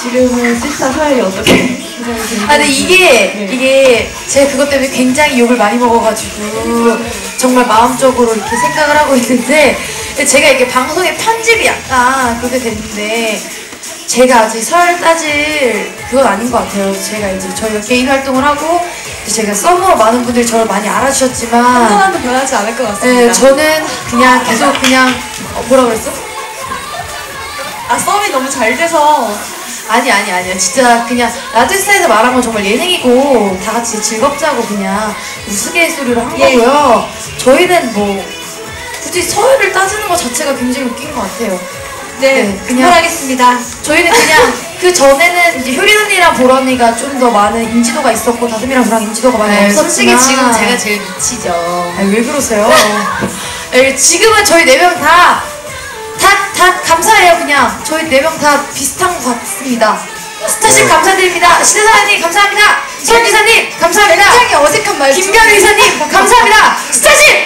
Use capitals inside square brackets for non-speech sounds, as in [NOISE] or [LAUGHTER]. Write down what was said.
지금은 시스타 서열이 어떻게 아, 근데 이게, 네. 이게, 제가 그것 때문에 굉장히 욕을 많이 먹어가지고, 정말 마음적으로 이렇게 생각을 하고 있는데, 제가 이렇게 방송에 편집이 약간 그렇게 됐는데, 제가 아직 서열 따질 그건 아닌 것 같아요. 제가 이제 저희가 개인 활동을 하고, 제가 썸으로 많은 분들이 저를 많이 알아주셨지만, 한동안도 변하지 않을 것 같습니다. 네, 저는 그냥 계속 그냥, 어, 뭐라 그랬어? 아 썸이 너무 잘 돼서 아니 아니 아니요 진짜 그냥 라디오스타에서 말한 건 정말 예능이고 다 같이 즐겁자고 그냥 우스갯소리로 한 예. 거고요 저희는 뭐 굳이 서열을 따지는 것 자체가 굉장히 웃긴 것 같아요 네, 네, 그냥- 그만하겠습니다. 저희는 그냥 그 전에는 이제 효린 언니랑 보라 언니가 좀 더 많은 인지도가 있었고 다솜이랑 저랑 인지도가 많이 네, 없었지만 솔직히 지금 제가 제일 미치죠. 아니, 왜 그러세요? [LAUGHS] 네, 지금은 저희 네 명 다, 다, 다 감사해요, 그냥. 저희 네 명 다 비슷한 것 같습니다. 스타쉽 감사드립니다. 시대사님 감사합니다. 선 기사님 감사합니다. 굉장히 어색한 말투. 김변 의사님 감사합니다. 우리